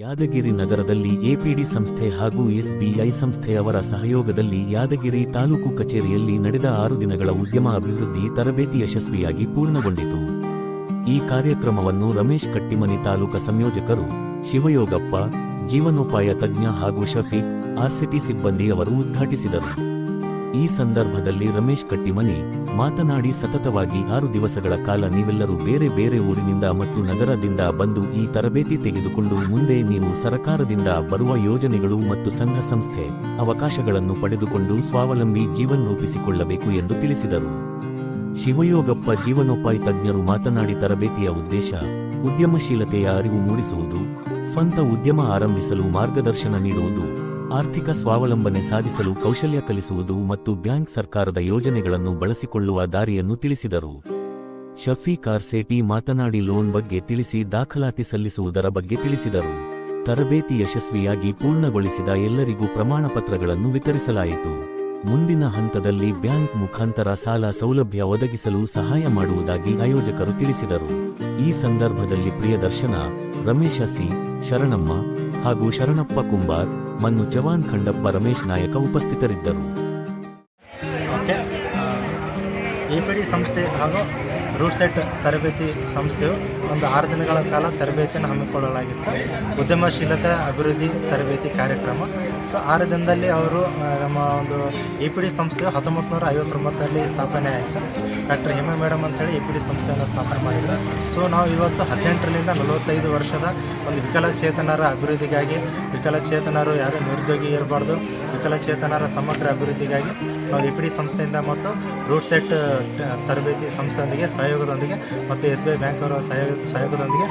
ಯಾದಗಿರಿ ನಗರದಲ್ಲಿ ಎಪಿಡಿ ಸಂಸ್ಥೆ ಹಾಗೂ ಎಸ್ಬಿಐ ಸಂಸ್ಥೆಯವರ ಸಹಯೋಗದಲ್ಲಿ ಯಾದಗಿರಿ ತಾಲೂಕು ಕಚೇರಿಯಲ್ಲಿ ನಡೆದ ಆರು ದಿನಗಳ ಉದ್ಯಮ ಅಭಿವೃದ್ಧಿ ತರಬೇತಿ ಯಶಸ್ವಿಯಾಗಿ ಪೂರ್ಣಗೊಂಡಿತು. ಈ ಕಾರ್ಯಕ್ರಮವನ್ನು ರಮೇಶ್ ಕಟ್ಟಿಮನಿ ತಾಲೂಕ ಸಂಯೋಜಕರು ಶಿವಯೋಗಪ್ಪ, ಜೀವನೋಪಾಯ ತಜ್ಞ ಹಾಗೂ ಶಫೀಕ್, ಆರ್ಸಿಟಿ ಸಿಬ್ಬಂದಿ ಅವರು ಉದ್ಘಾಟಿಸಿದರು. ಈ ಸಂದರ್ಭದಲ್ಲಿ ರಮೇಶ್ ಕಟ್ಟಿಮನಿ ಮಾತನಾಡಿ ಸತತವಾಗಿ ಆರು ದಿವಸಗಳ ಕಾಲ ನೀವೆಲ್ಲರೂ ಬೇರೆ ಬೇರೆ ಊರಿನಿಂದ ಮತ್ತು ನಗರದಿಂದ ಬಂದು ಈ ತರಬೇತಿ ತೆಗೆದುಕೊಂಡು ಮುಂದೆ ನೀವು ಸರಕಾರದಿಂದ ಬರುವ ಯೋಜನೆಗಳು ಮತ್ತು ಸಂಘ ಸಂಸ್ಥೆ ಅವಕಾಶಗಳನ್ನು ಪಡೆದುಕೊಂಡು ಸ್ವಾವಲಂಬಿ ಜೀವನ ರೂಪಿಸಿಕೊಳ್ಳಬೇಕು ಎಂದು ತಿಳಿಸಿದರು. ಶಿವಯೋಗಪ್ಪ ಜೀವನೋಪಾಯ ತಜ್ಞರು ಮಾತನಾಡಿ ತರಬೇತಿಯ ಉದ್ದೇಶ, ಉದ್ಯಮಶೀಲತೆಯ ಅರಿವು ಮೂಡಿಸುವುದು, ಸ್ವಂತ ಉದ್ಯಮ ಆರಂಭಿಸಲು ಮಾರ್ಗದರ್ಶನ ನೀಡುವುದು. ಆರ್ಥಿಕ ಸ್ವಾವಲಂಬನೆ ಸಾಧಿಸಲು ಕೌಶಲ್ಯ ಕಲಿಸುವುದು ಮತ್ತು ಬ್ಯಾಂಕ್ ಸರ್ಕಾರದ ಯೋಜನೆಗಳನ್ನು ಬಳಸಿಕೊಳ್ಳುವ ದಾರಿಯನ್ನು ತಿಳಿಸಿದರು. ಶಫಿ ಕಾರ್ಸೇಟಿ ಮಾತನಾಡಿ ಲೋನ್ ಬಗ್ಗೆ ತಿಳಿಸಿ ದಾಖಲಾತಿ ಸಲ್ಲಿಸುವುದರ ಬಗ್ಗೆ ತಿಳಿಸಿದರು. ತರಬೇತಿ ಯಶಸ್ವಿಯಾಗಿ ಪೂರ್ಣಗೊಳಿಸಿದ ಎಲ್ಲರಿಗೂ ಪ್ರಮಾಣ ಪತ್ರಗಳನ್ನು ವಿತರಿಸಲಾಯಿತು. ಮುಂದಿನ ಹಂತದಲ್ಲಿ ಬ್ಯಾಂಕ್ ಮುಖಾಂತರ ಸಾಲ ಸೌಲಭ್ಯ ಒದಗಿಸಲು ಸಹಾಯ ಮಾಡುವುದಾಗಿ ಆಯೋಜಕರು ತಿಳಿಸಿದರು. ಈ ಸಂದರ್ಭದಲ್ಲಿ ಪ್ರಿಯದರ್ಶನ, ರಮೇಶ ಸಿ, ಶರಣಮ್ಮ ಹಾಗೂ ಶರಣಪ್ಪ ಕುಂಬಾರ್, ಮನ್ನು ಚವಾನ್ ಖಂಡಪ್ಪ ರಮೇಶ್ ನಾಯಕ ಉಪಸ್ಥಿತರಿದ್ದರು. ಎಪಿಡಿ ಸಂಸ್ಥೆ ಹಾಗೂ ರೂಟ್ ಸೆಟ್ ತರಬೇತಿ ಸಂಸ್ಥೆಯು ಒಂದು ಆರು ದಿನಗಳ ಕಾಲ ತರಬೇತಿಯನ್ನು ಹಮ್ಮಿಕೊಳ್ಳಲಾಗಿತ್ತು. ಉದ್ಯಮಶೀಲತೆ ಅಭಿವೃದ್ಧಿ ತರಬೇತಿ ಕಾರ್ಯಕ್ರಮ. ಸೊ ಆರು ದಿನದಲ್ಲಿ ಅವರು ನಮ್ಮ ಒಂದು ಎ ಪಿ ಡಿ ಸಂಸ್ಥೆಯು ಹತ್ತೊಂಬತ್ತು ನೂರ ಐವತ್ತೊಂಬತ್ತರಲ್ಲಿ ಸ್ಥಾಪನೆ ಆಯಿತು ಡಾಕ್ಟರ್ ಹೇಮಾ ಮೇಡಮ್ ಅಂತೇಳಿ ಎ ಪಿ ಡಿ ಸಂಸ್ಥೆಯನ್ನು ಸ್ಥಾಪನೆ ಮಾಡಿದ್ರು. ಸೊ ನಾವು ಇವತ್ತು ಹದಿನೆಂಟರಿಂದ ನಲವತ್ತೈದು ವರ್ಷದ ಒಂದು ವಿಕಲಚೇತನರ ಅಭಿವೃದ್ಧಿಗಾಗಿ, ವಿಕಲಚೇತನರು ಯಾರು ನಿರುದ್ಯೋಗಿ ಇರಬಾರ್ದು, ವಿಕಲಚೇತನರ ಸಮಗ್ರ ಅಭಿವೃದ್ಧಿಗಾಗಿ ನಾವು ಎ ಪಿ ಡಿ ಸಂಸ್ಥೆಯಿಂದ ಮತ್ತು ರೂಟ್ ಸೆಟ್ ತರಬೇತಿ ಸಂಸ್ಥೆಯೊಂದಿಗೆ, ಸಹಯೋಗದೊಂದಿಗೆ ಮತ್ತು ಎಸ್ ಬಿ ಐ ಬ್ಯಾಂಕ್ ಅವರ ಸಹಯೋಗ ಸಹಯೋಗದೊಂದಿಗೆ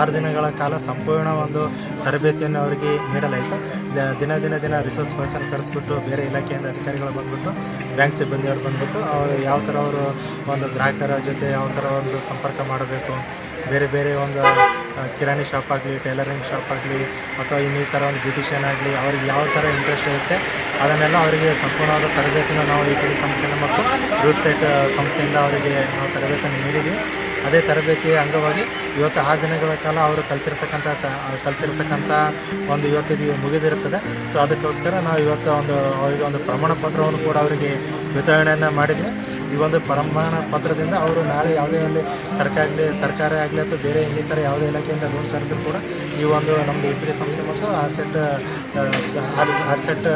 ಆರು ದಿನಗಳ ಕಾಲ ಸಂಪೂರ್ಣ ಒಂದು ತರಬೇತಿಯನ್ನು ಅವರಿಗೆ ನೀಡಲಾಯಿತು. ದಿನ ದಿನ ದಿನ ರಿಸೋರ್ಸ್ ಪರ್ಸನ್ ಕರೆಸ್ಬಿಟ್ಟು ಬೇರೆ ಇಲಾಖೆಯಿಂದ ಅಧಿಕಾರಿಗಳು ಬಂದ್ಬಿಟ್ಟು ಬ್ಯಾಂಕ್ ಸಿಬ್ಬಂದಿಯವರು ಬಂದ್ಬಿಟ್ಟು ಅವರು ಯಾವ ಥರ ಅವರು ಒಂದು ಗ್ರಾಹಕರ ಜೊತೆ ಯಾವ ಥರ ಒಂದು ಸಂಪರ್ಕ ಮಾಡಬೇಕು, ಬೇರೆ ಬೇರೆ ಒಂದು ಕಿರಾಣಿ ಶಾಪ್ ಆಗಲಿ ಟೈಲರಿಂಗ್ ಶಾಪ್ ಆಗಲಿ, ಅಥವಾ ಇನ್ನಿತರ ಒಂದು ಬ್ಯೂಟಿಷಿಯನ್ ಆಗಲಿ, ಅವ್ರಿಗೆ ಯಾವ ಥರ ಇಂಟ್ರೆಸ್ಟ್ ಇರುತ್ತೆ, ಅದನ್ನೆಲ್ಲ ಅವರಿಗೆ ಸಂಪೂರ್ಣವಾದ ತರಬೇತಿನ ನಾವು ಈ ಕಡೆ ಸಂಸ್ಥೆಯಿಂದ ಮತ್ತು ರೂಟ್ ಸೈಟ್ ಸಂಸ್ಥೆಯಿಂದ ಅವರಿಗೆ ನಾವು ತರಬೇತಿಯನ್ನು ನೀಡಿದ್ವಿ. ಅದೇ ತರಬೇತಿಯ ಅಂಗವಾಗಿ ಇವತ್ತು ಆ ದಿನಗಳ ಕಾಲ ಅವರು ಕಲ್ತಿರ್ತಕ್ಕಂಥ ಕಲ್ತಿರ್ತಕ್ಕಂಥ ಒಂದು ಇವತ್ತಿದು ಮುಗಿದಿರುತ್ತದೆ. ಸೊ ಅದಕ್ಕೋಸ್ಕರ ನಾವು ಇವತ್ತು ಒಂದು, ಅವರಿಗೆ ಒಂದು ಪ್ರಮಾಣ ಪತ್ರವನ್ನು ಕೂಡ ಅವರಿಗೆ ವಿತರಣೆಯನ್ನು ಮಾಡಿದ್ವಿ. ಈ ಒಂದು ಪ್ರಮಾಣ ಪತ್ರದಿಂದ ಅವರು ನಾಳೆ ಯಾವುದೇ ಒಂದು ಸರ್ಕಾರ ಆಗಲಿ ಸರ್ಕಾರ ಆಗಲಿ ಅಥವಾ ಬೇರೆ ಇನ್ನಿತರ ಯಾವುದೇ ಇಲಾಖೆಯಿಂದ ಲೋನ್ ಕರೆದ್ರು ಕೂಡ ಈ ಒಂದು ನಮ್ಮದು ಡಿ ಸಂಸ್ಥೆ ಮತ್ತು ಆರ್ ಸೆಟ್ ಆರ್ ಸೆಟ್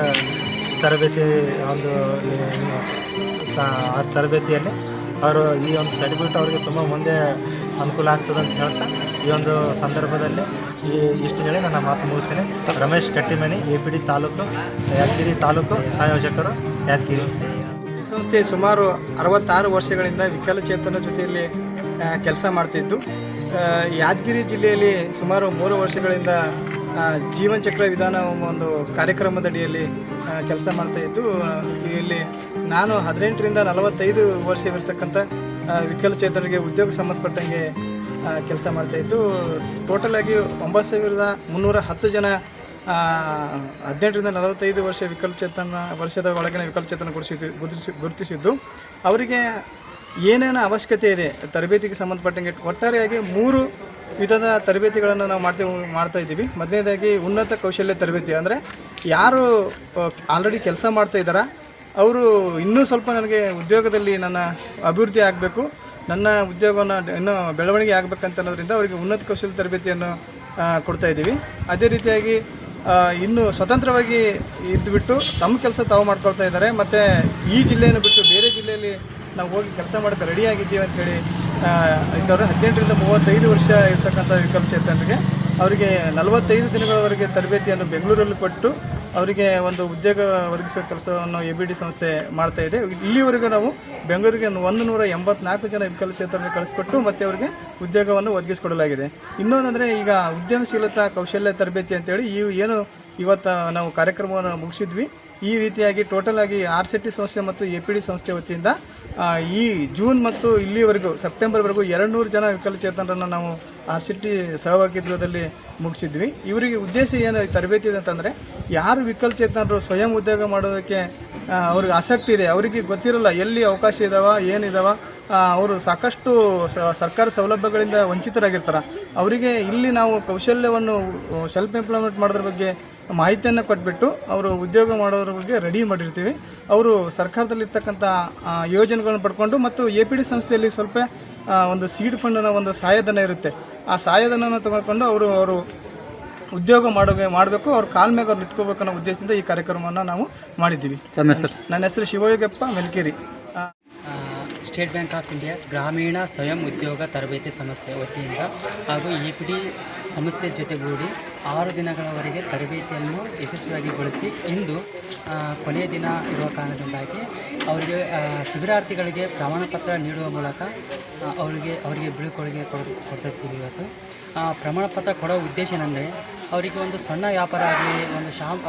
ತರಬೇತಿ ಒಂದು ಆ ತರಬೇತಿಯಲ್ಲಿ ಅವರು ಈ ಒಂದು ಸರ್ಟಿಫಿಕೇಟ್ ಅವರಿಗೆ ತುಂಬ ಮುಂದೆ ಅನುಕೂಲ ಆಗ್ತದೆ ಅಂತ ಹೇಳ್ತಾ ಈ ಒಂದು ಸಂದರ್ಭದಲ್ಲಿ ಈ ಇಷ್ಟು ಹೇಳಿ ನನ್ನ ಮಾತು ಮುಗಿಸ್ತೇನೆ. Ramesh Kattimani, A P D taluk, Yadgir taluk ಸಂಯೋಜಕರು, Yadgir. ಈ ಸಂಸ್ಥೆ ಸುಮಾರು ಅರವತ್ತಾರು ವರ್ಷಗಳಿಂದ ವಿಕಲಚೇತನ ಜೊತೆಯಲ್ಲಿ ಕೆಲಸ ಮಾಡ್ತಿದ್ದು. ಯಾದಗಿರಿ ಜಿಲ್ಲೆಯಲ್ಲಿ ಸುಮಾರು ಮೂರು ವರ್ಷಗಳಿಂದ ಜೀವನ ಚಕ್ರ ವಿಧಾನ ಒಂದು ಕಾರ್ಯಕ್ರಮದಡಿಯಲ್ಲಿ ಕೆಲಸ ಮಾಡ್ತಾ ಇದ್ದು ಇಲ್ಲಿ ನಾನು ಹದಿನೆಂಟರಿಂದ ನಲವತ್ತೈದು ವರ್ಷವಿರ್ತಕ್ಕಂಥ ವಿಕಲಚೇತನರಿಗೆ ಉದ್ಯೋಗ ಸಂಬಂಧಪಟ್ಟಂಗೆ ಕೆಲಸ ಮಾಡ್ತಾ ಇದ್ದು ಟೋಟಲ್ ಆಗಿ ಒಂಬತ್ತು ಸಾವಿರದ ಮುನ್ನೂರ ಹತ್ತು ಜನ ಹದಿನೆಂಟರಿಂದ ನಲವತ್ತೈದು ವರ್ಷ ವಿಕಲಚೇತನ ವರ್ಷದ ಒಳಗಿನ ವಿಕಲಚೇತನ ಗುರುತಿಸಿ ಗುರುತಿಸಿ, ಗುರುತಿಸಿದ್ದು, ಅವರಿಗೆ ಏನೇನು ಅವಶ್ಯಕತೆ ಇದೆ, ತರಬೇತಿಗೆ ಸಂಬಂಧಪಟ್ಟಂಗೆ ಒಟ್ಟಾರೆಯಾಗಿ ಮೂರು ವಿಧದ ತರಬೇತಿಗಳನ್ನು ನಾವು ಮಾಡ್ತೇವೆ, ಮಾಡ್ತಾ ಇದ್ದೀವಿ. ಮೊದಲನೇದಾಗಿ ಉನ್ನತ ಕೌಶಲ್ಯ ತರಬೇತಿ ಅಂದರೆ, ಯಾರು ಆಲ್ರೆಡಿ ಕೆಲಸ ಮಾಡ್ತಾ ಇದ್ದಾರಾ ಅವರು ಇನ್ನೂ ಸ್ವಲ್ಪ ನನಗೆ ಉದ್ಯೋಗದಲ್ಲಿ ನನ್ನ ಅಭಿವೃದ್ಧಿ ಆಗಬೇಕು. ನನ್ನ ಉದ್ಯೋಗವನ್ನು ಇನ್ನೂ ಬೆಳವಣಿಗೆ ಆಗಬೇಕಂತ ಅನ್ನೋದ್ರಿಂದ ಅವರಿಗೆ ಉನ್ನತ ಕೌಶಲ್ಯ ತರಬೇತಿಯನ್ನು ಕೊಡ್ತಾ ಇದ್ದೀವಿ. ಅದೇ ರೀತಿಯಾಗಿ ಇನ್ನು ಸ್ವತಂತ್ರವಾಗಿ ಇದ್ದುಬಿಟ್ಟು ತಮ್ಮ ಕೆಲಸ ತಾವು ಮಾಡ್ಕೊಳ್ತಾ ಇದ್ದಾರೆ. ಮತ್ತು ಈ ಜಿಲ್ಲೆಯನ್ನು ಬಿಟ್ಟು ಬೇರೆ ಜಿಲ್ಲೆಯಲ್ಲಿ ನಾವು ಹೋಗಿ ಕೆಲಸ ಮಾಡೋಕ್ಕೆ ರೆಡಿಯಾಗಿದ್ದೀವಿ ಅಂತೇಳಿ ಇದ್ದವರು ಹದಿನೆಂಟರಿಂದ ಮೂವತ್ತೈದು ವರ್ಷ ಇರ್ತಕ್ಕಂಥ ವಿಕಲಚೇತನರಿಗೆ ಅವರಿಗೆ ನಲವತ್ತೈದು ದಿನಗಳವರೆಗೆ ತರಬೇತಿಯನ್ನು ಬೆಂಗಳೂರಲ್ಲಿ ಕೊಟ್ಟು ಅವರಿಗೆ ಒಂದು ಉದ್ಯೋಗ ಒದಗಿಸುವ ಕೆಲಸವನ್ನು ಎ ಬಿ ಡಿ ಸಂಸ್ಥೆ ಮಾಡ್ತಾ ಇದೆ. ಇಲ್ಲಿವರೆಗೂ ನಾವು ಬೆಂಗಳೂರಿಗೆ ಒಂದು ನೂರ ಎಂಬತ್ನಾಲ್ಕು ಜನ ವಿಕಲಚೇತನ ಕಳಿಸ್ಕೊಟ್ಟು ಮತ್ತು ಅವರಿಗೆ ಉದ್ಯೋಗವನ್ನು ಒದಗಿಸಿಕೊಡಲಾಗಿದೆ. ಇನ್ನೊಂದಂದರೆ ಈಗ ಉದ್ಯಮಶೀಲತಾ ಕೌಶಲ್ಯ ತರಬೇತಿ ಅಂತೇಳಿ ಈ ಏನು ಇವತ್ತು ನಾವು ಕಾರ್ಯಕ್ರಮವನ್ನು ಮುಗಿಸಿದ್ವಿ. ಈ ರೀತಿಯಾಗಿ ಟೋಟಲ್ ಆಗಿ ಆರ್ ಸಿ ಟಿ ಸಂಸ್ಥೆ ಮತ್ತು ಎ ಪಿ ಡಿ ಸಂಸ್ಥೆ ವತಿಯಿಂದ ಈ ಜೂನ್ ಮತ್ತು ಇಲ್ಲಿವರೆಗೂ ಸೆಪ್ಟೆಂಬರ್ವರೆಗೂ ಎರಡು ನೂರು ಜನ ವಿಕಲಚೇತನರನ್ನು ನಾವು ಆರ್ ಸಿ ಟಿ ಸಹಭಾಗಿತ್ವದಲ್ಲಿ ಮುಗಿಸಿದ್ವಿ. ಇವರಿಗೆ ಉದ್ದೇಶ ಏನು ತರಬೇತಿ ಇದೆ ಅಂತಂದರೆ ಯಾರು ವಿಕಲಚೇತನರು ಸ್ವಯಂ ಉದ್ಯೋಗ ಮಾಡೋದಕ್ಕೆ ಅವ್ರಿಗೆ ಆಸಕ್ತಿ ಇದೆ. ಅವರಿಗೆ ಗೊತ್ತಿರಲ್ಲ ಎಲ್ಲಿ ಅವಕಾಶ ಇದಾವ ಏನಿದಾವ ಅವರು ಸಾಕಷ್ಟು ಸರ್ಕಾರ ಸೌಲಭ್ಯಗಳಿಂದ ವಂಚಿತರಾಗಿರ್ತಾರೆ. ಅವರಿಗೆ ಇಲ್ಲಿ ನಾವು ಕೌಶಲ್ಯವನ್ನು ಸೆಲ್ಫ್ ಎಂಪ್ಲಾಯ್ಮೆಂಟ್ ಮಾಡೋದ್ರ ಬಗ್ಗೆ ಮಾಹಿತಿಯನ್ನು ಕೊಟ್ಬಿಟ್ಟು ಅವರು ಉದ್ಯೋಗ ಮಾಡೋದ್ರ ಬಗ್ಗೆ ರೆಡಿ ಮಾಡಿರ್ತೀವಿ. ಅವರು ಸರ್ಕಾರದಲ್ಲಿರ್ತಕ್ಕಂಥ ಯೋಜನೆಗಳನ್ನು ಪಡ್ಕೊಂಡು ಮತ್ತು ಎ ಪಿ ಡಿ ಸಂಸ್ಥೆಯಲ್ಲಿ ಸ್ವಲ್ಪ ಒಂದು ಸೀಡ್ ಫಂಡನ ಒಂದು ಸಹಾಯಧನ ಇರುತ್ತೆ. ಆ ಸಹಾಯಧನನ ತೆಗೆದುಕೊಂಡು ಅವರು ಅವರು ಉದ್ಯೋಗ ಮಾಡೋ ಮಾಡಬೇಕು ಅವ್ರ ಕಾಲ್ ಮೇಲೆ ಅವ್ರು ನಿಂತ್ಕೋಬೇಕು ಅನ್ನೋ ಉದ್ದೇಶದಿಂದ ಈ ಕಾರ್ಯಕ್ರಮವನ್ನು ನಾವು ಮಾಡಿದ್ದೀವಿ. ನನ್ನ ಹೆಸರು Shivayogappa Melkeri. State Bank of India ಗ್ರಾಮೀಣ ಸ್ವಯಂ ಉದ್ಯೋಗ ತರಬೇತಿ ಸಂಸ್ಥೆ ವತಿಯಿಂದ ಹಾಗೂ ಇ ಪಿ ಡಿ ಸಂಸ್ಥೆ ಜೊತೆಗೂಡಿ ಆರು ದಿನಗಳವರೆಗೆ ತರಬೇತಿಯನ್ನು ಯಶಸ್ವಿಯಾಗಿಗೊಳಿಸಿ ಇಂದು ಕೊನೆಯ ದಿನ ಇರುವ ಕಾರಣದಿಂದಾಗಿ ಅವರಿಗೆ ಶಿಬಿರಾರ್ಥಿಗಳಿಗೆ ಪ್ರಮಾಣಪತ್ರ ನೀಡುವ ಮೂಲಕ ಅವರಿಗೆ ಅವರಿಗೆ ಬೀಳ್ಕೊಡುಗೆ ಕೊಡ ಕೊಡ್ತಿರ್ತೀವಿ ಇವತ್ತು. ಆ, ಪ್ರಮಾಣಪತ್ರ ಕೊಡೋ ಉದ್ದೇಶ ಏನಂದರೆ ಅವರಿಗೆ ಒಂದು ಸಣ್ಣ ವ್ಯಾಪಾರ ಆಗಲಿ ಒಂದು ಶಾಪ್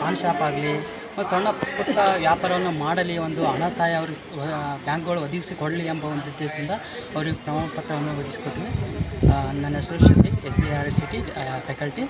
ಪಾನ್ ಶಾಪ್ ಆಗಲಿ ಒಂದು ಸಣ್ಣ ಪುಟ್ಟ ವ್ಯಾಪಾರವನ್ನು ಮಾಡಲಿ ಒಂದು ಹಣ ಸಹಾಯ ಅವ್ರಿಗೆ ಬ್ಯಾಂಕ್ಗಳು ಒದಗಿಸಿಕೊಡಲಿ ಎಂಬ ಒಂದು ಉದ್ದೇಶದಿಂದ ಅವರಿಗೆ ಪ್ರಮಾಣಪತ್ರವನ್ನು ಒದಗಿಸಿಕೊಟ್ವಿ ಆ, ನನ್ನ ಹೆಸರು Shafeeq S B R city faculty.